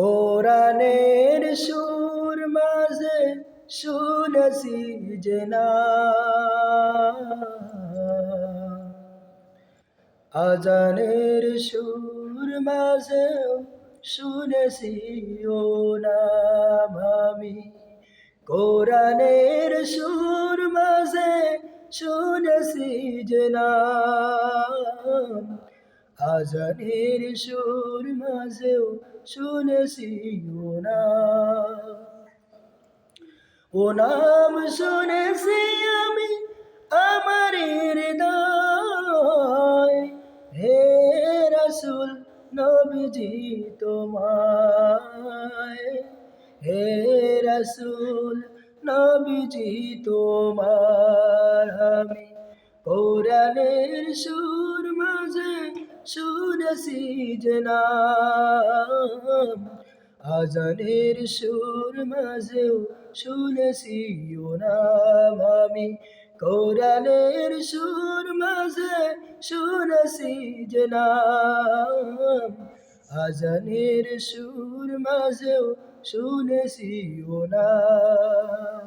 কোরআনের সুর মাঝে শুনেছি যে না। আজানের সুর মাঝে শুনেছি ও নাম আমি। কোরআনের সুর মাঝে শুনেছি যে নাম আজানের সুর মাঝেও শুনেছি ও নাম শুনেছি আমি আমার হৃদয় হে রসুল নবীজি তোমায় হে রসুল নবীজি তোমার আমি কোরআনের সুর মাঝে যে নাম আজানের সুর মাঝেও শুনেছি নাম আমি। কোরআনের সুর মাঝে শুনেছি যে নাম আজানের সুর মাঝেও শুনেছি ও নাম।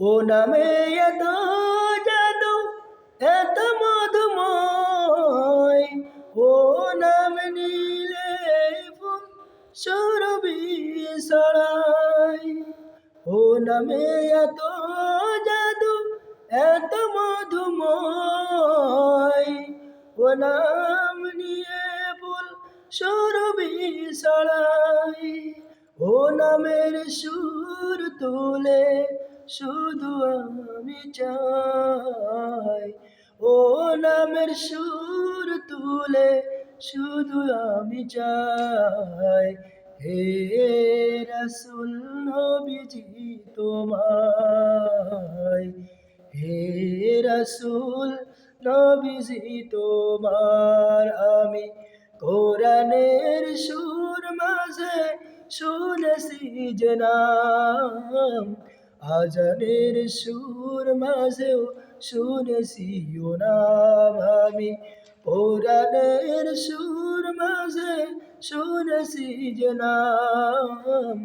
ও নামে এত জাদু, এত মধুময় সরবি সরাই। ও নামে এত জাদু, এত মধুময়। ও নাম নিয়ে ফুল সরবি সরাই। ও নামের সুর তুলে শুধু আমি চাই। ও নামের সুর তুলে শুধু আমি চাই, হে রসুল নবীজি তোমায়, হে রসুল নবীজি তোমার, আমি কোরআনের সুর মাঝে শুনেছি যে নাম, আজানের সুর মাঝেও শুনেছি ও নাম, আমি কোরআনের সুর মাঝে শুনেছি যে নাম।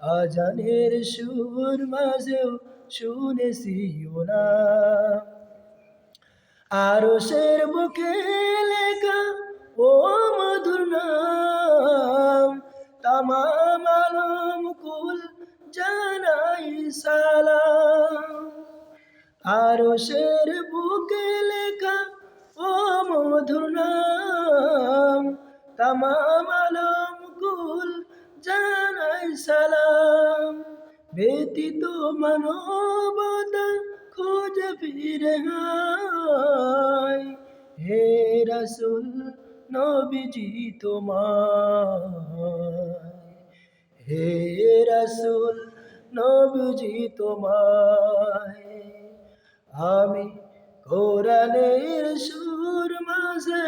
আজানের সুর মাঝেও শুনেছি নাম। আরও শের বুকে লেখা ও মধুর নাম। তামাম আলম কুল জানাই সালাম। আরও শের বুকে লেখা মধুর নাম, তামাম আলম কুল জানাই সালাম। ব্যতীত মানবতা খোঁজ ফিরে হে রসুল, নবীজি তোমায়। হে রসুল, নবীজি তোমায়। আমি কোরআনের সুর মাঝে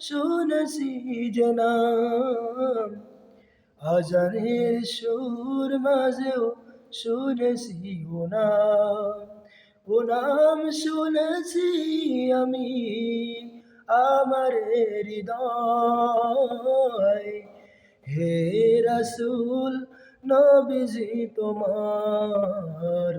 শুনেছি যে নাম আজানের সুর মাঝেও শুনেছি ও নাম ও নাম শুনেছি আমি আমার হৃদয়। হে রসুল, নবীজি তোমার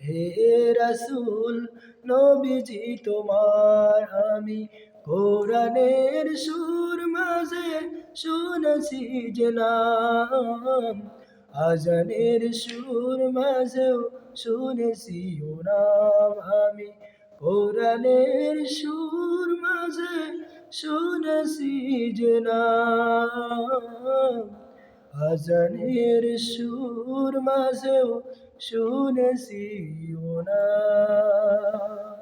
হে রসুল, নবীজি তোমার, আমি কোরআনের সুর মাঝে শুনেছি যে নাম। আজানের সুর মাঝেও শুনেছি ও নাম। আমি কোরআনের সুর মাঝে শুনেছি যে নাম। আজানের সুর মাঝেও শুনেছি নাম